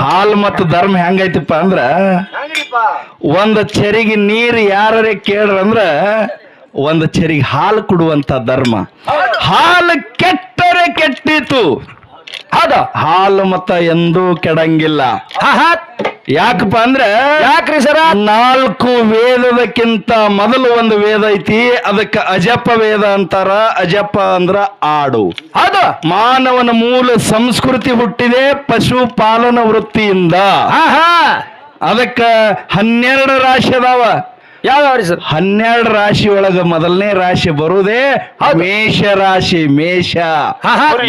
ಹಾಲು ಮತ್ತು ಧರ್ಮ ಹೆಂಗೈತಿಪ್ಪ ಅಂದ್ರ ಒಂದು ಚೆರಿಗೆ ನೀರು ಯಾರೇ ಕೇಳ್ರಂದ್ರ ಒಂದು ಚೆರಿಗೆ ಹಾಲು ಕೊಡುವಂತ ಧರ್ಮ. ಹಾಲು ಕೆಟ್ಟರೆ ಕೆಟ್ಟಿತು. ಅದ ಹಾಲು ಮತ್ತ ಎಂದೂ ಕೆಡಂಗಿಲ್ಲ. ಯಾಕಪ್ಪ ಅಂದ್ರೆ ಯಾಕ್ರಿ ಸರ? ನಾಲ್ಕು ವೇದದಕ್ಕಿಂತ ಮೊದಲು ಒಂದು ವೇದ ಐತಿ ಅದಕ್ಕೆ ಅಜಪ್ಪ ವೇದ ಅಂತಾರ. ಅಜಪ್ಪ ಅಂದ್ರ ಆಡು. ಅದು ಮಾನವನ ಮೂಲ ಸಂಸ್ಕೃತಿ ಹುಟ್ಟಿದೆ ಪಶುಪಾಲನ ವೃತ್ತಿಯಿಂದ. ಹಾ ಹಾ ಅದಕ್ಕ ಹನ್ನೆರಡು ರಾಶಿ ಅದಾವ. ಯಾವ್ಯಾವ್ರಿ ಸರ್ ಹನ್ನೆರಡು ರಾಶಿ ಒಳಗ ಮೊದಲನೇ ರಾಶಿ ಬರುದೇ ಮೇಷ ರಾಶಿ ಮೇಷ.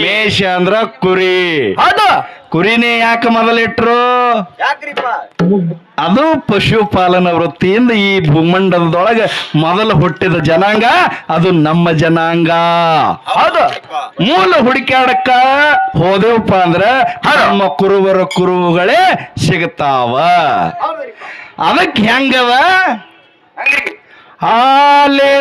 ಮೇಷ ಅಂದ್ರ ಕುರಿ. ಹೌದು. ಕುರಿನೇ ಯಾಕೆ ಮೊದಲಿಟ್ರು? ಅದು ಪಶುಪಾಲನ ವೃತ್ತಿಯಿಂದ ಈ ಭೂಮಂಡಲದೊಳಗ ಮೊದಲು ಹುಟ್ಟಿದ ಜನಾಂಗ ಅದು ನಮ್ಮ ಜನಾಂಗ. ಹೌದು. ಮೂಲ ಹುಡುಕಾಡಕ್ಕ ಹೋದೆವಪ್ಪ ಅಂದ್ರ ನಮ್ಮ ಕುರುಬರ ಕುರುವುಗಳೇ ಸಿಗ್ತಾವ ಅದಕ್ಕೆ ಹೆಂಗವ? ಹಾಲಿನಂತಾಳೋ.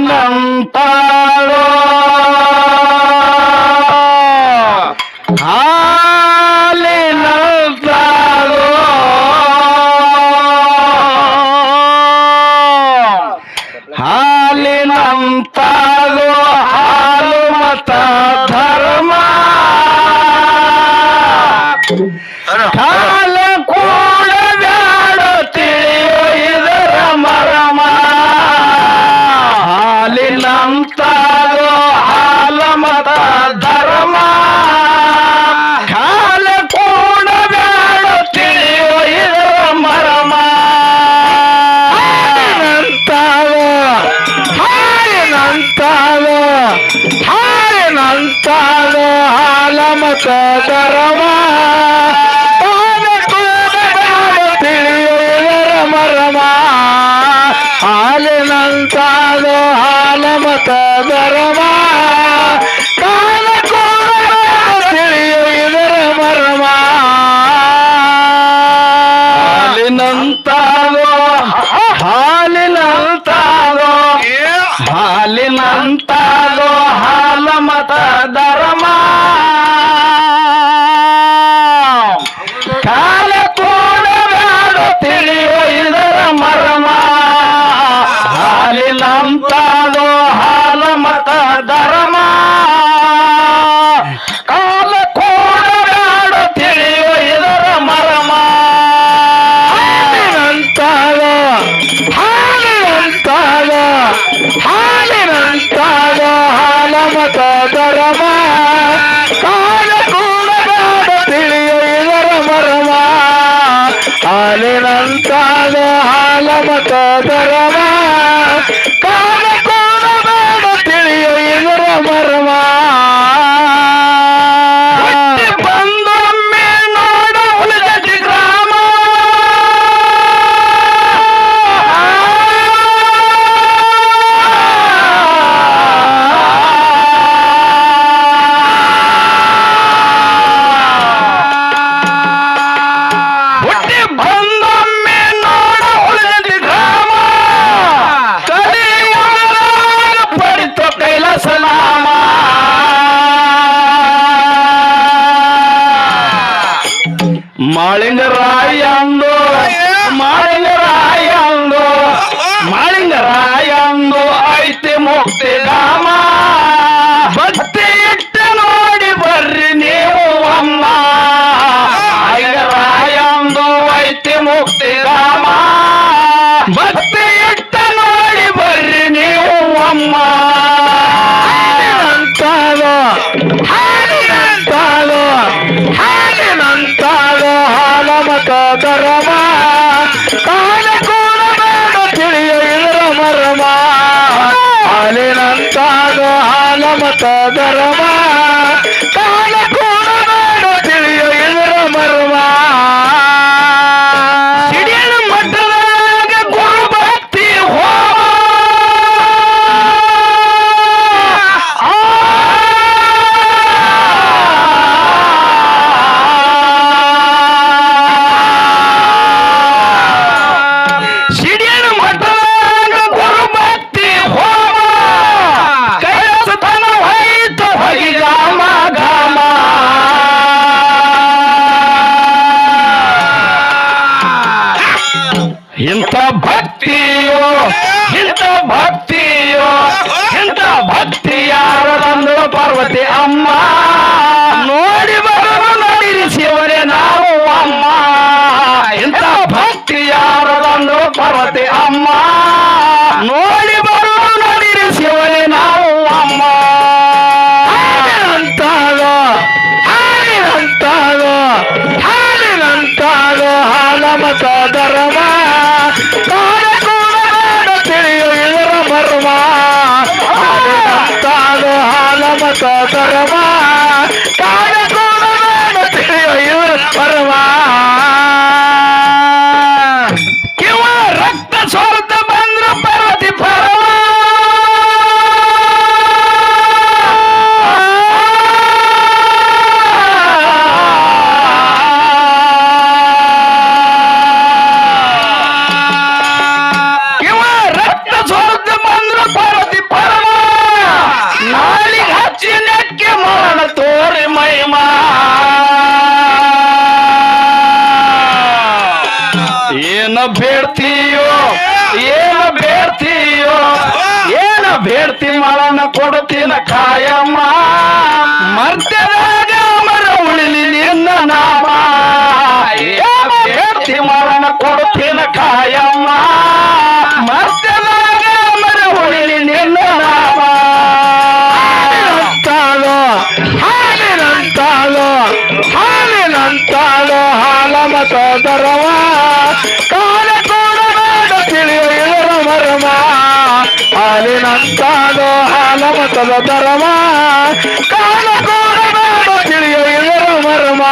ಮತ ಮಾಳಿಂಗರಾಯಂದು ಐತಿ ಮುಕ್ತಿ ಧಾಮ. ಭಕ್ತಿ ಇಟ್ಟು ನೋಡಿ ಬರ್ರಿ ನೀವು ಅಮ್ಮ. ಮಾಳಿಂಗರಾಯಂದು ಐತಿ ಮುಕ್ತಿ ಧಾಮ. ಭಕ್ತಿ ಇಟ್ಟ ನೋಡಿ ಬರ್ರಿ ನೀವು ಅಮ್ಮ. ಮತ ಹಾಲ ಮತ ಧರ್ಮ ಬೇಡ್ತೀಯೋ ಏನ ಬೇಡ್ತೀಯೋ ಏನ ಬೇಡ್ತಿ ಮಳನ ಕೊಡ್ತೀನ ಕಾಯಮ್ಮ ಮರ್ತ್ಯದಾಗ ಹಾಲಿನಂತಾಳು ಹಾಲ ಮತದ ದರವ ಕಾಲ ಕೂಡ ಬೇಡ ತಿಳಿಯು ಇದರ ಮರ್ಮ.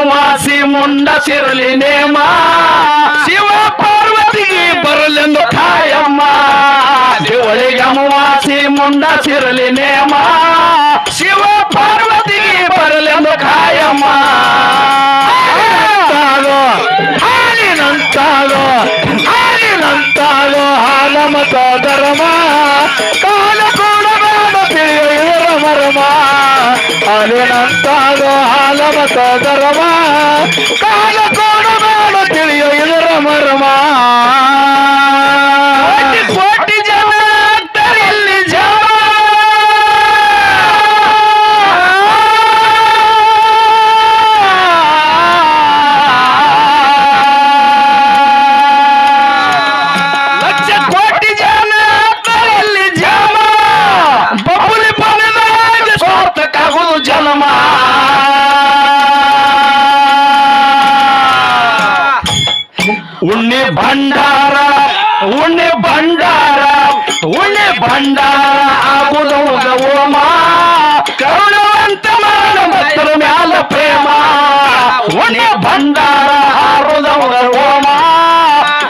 ದಿವಳಿಗಮವಾಸಿ ಮುಂಡ ಸಿರಲಿ ನೇಮ. ಶಿವ ಪಾರ್ವತಿಗೆ ಬರಲೆಂದು ಕಾಯಮ್ಮ ದಿವಳಿಗಮವಾಸಿ ಮುಂಡ ಸಿರಲಿ ನೇಮ. ಶಿವ ಪಾರ್ವತಿಗೆ ಬರಲೆಂದು ಕಾಯಮ್ಮ ಮತ ಧರ್ಮ ಕಾಲ ಕೂಡ ಮರ್ಮ ಹಾಲಿನಂತಾಳು ಹಾಲ ಮತ ಧರ್ಮ ಕಾಲ ಕೋಣ ಬೇಡ ತಿಳಿಯೋ ಇದರ ಮರ್ಮ. ಉಣ್ಣೆ ಭಂಡಾರ ಉಣ್ಣೆ ಭಂಡಾರ ಆಗುದ ಓಮ ಕರುಣವಂತ ಮಾನ ಮಕ್ಕಳ ಮ್ಯಾಲ ಪ್ರೇಮ. ಉಣ್ಣೆ ಭಂಡಾರ ಆಗುದ ಓಮ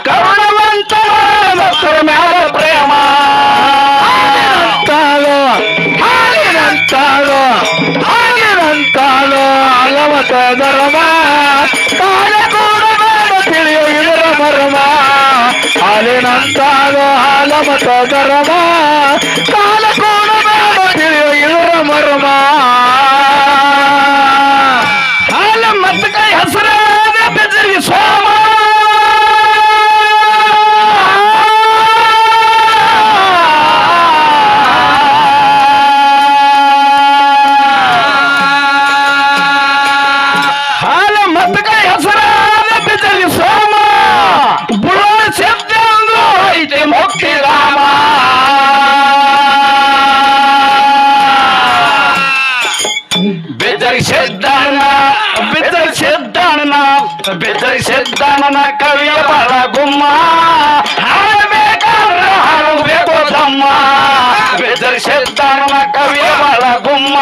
ಕರುಣವಂತ ಮಾನ ಮಕ್ಕಳ ಮ್ಯಾಲ ಪ್ರೇಮ. ಹಾಲಿನಂತಾಳು ಹಾಲಿನಂತಾಳು ಹಾಲಿನಂತಾಳು, ಅಲವತ ಧರ್ಮ. ಕಾಲ ಹಾಲಿನಂತಾಳು ಹಾಲ ಧರ್ಮ ಕಾಲ ಕೋಣ ಬೇಡ ಇವರ ಮರ್ಮ. ಹಾಲ ಮತ್ತ ಕೈ ಹಸರಾದ ಬೆದರಿಗೆ ಸೋಮ. ಬೆದರಿ ಸಿದ್ಧಾಣ ಬೆದರಿ ಸಿದ್ಧಾಣ ಬೆದರಿ ಸಿದ್ಧಾಣನ ಕವಿಯ ಬಾಳ ಗುಮ್ಮ. ಹಾಡಬೇಕು ತಮ್ಮ. ಕವಿಯ ಬಾಳ ಗುಮ್ಮ.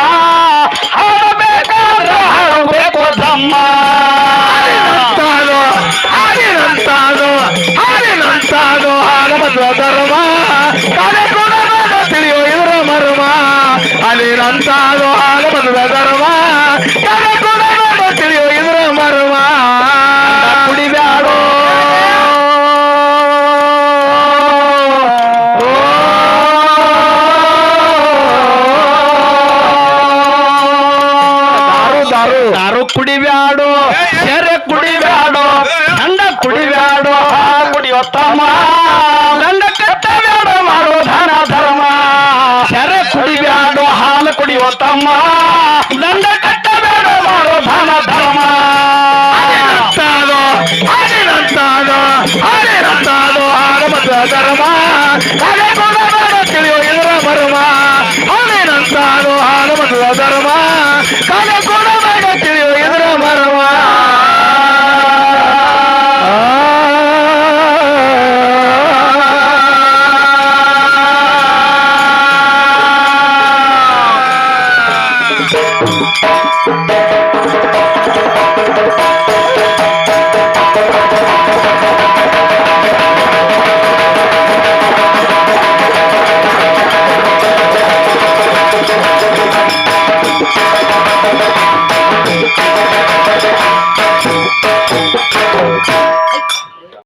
ಹಾಡಬೇಕಾದ್ರೆ ಹಾಡಬೇಕು ತಮ್ಮ. ಧರ್ಮ. ತಿಳಿಯೋ ಇವರ ಮರ್ಮ. ಧರ್ಮ. ದಾರು ದಾರು ದಾರು ಕುಡಿಬ್ಯಾಡೋ ಕೆರೆ ಕುಡಿಬ್ಯಾಡೋ ಗಂಡ ಕುಡಿಬ್ಯಾಡೋ ಹಾ ಕುಡಿಯೋ ತಮ್ಮ ಗಂಡ ಕಟ್ಟಬ್ಯಾಡ ಮಾಡೋ ದಾನ ಧರ್ಮ ಕೆರೆ ಕುಡಿಬ್ಯಾಡೋ ಹಾಲು ಕುಡಿಯೋ ತಮ್ಮ ದಂಡ ಕಟ್ಟಬೇಡ ಮಾಡೋ ದಾನ ಧರ್ಮ ಅದೇನಂತಾದೋ ಅದೇನಂತಾದೋ ಅದೇನಂತಾದೋ ಹಾಲು ಮದುವೆ ಧರ್ಮ ಕಲೆ ಕೊಡಬೇಡ ತಿಳಿಯೋ ಇದರ ಮರ್ಮ ಅದೇನಂತಾದೋ ಹಾಲು ಮದುವೆ ಧರ್ಮ ಕಲೆ ಕೊಡ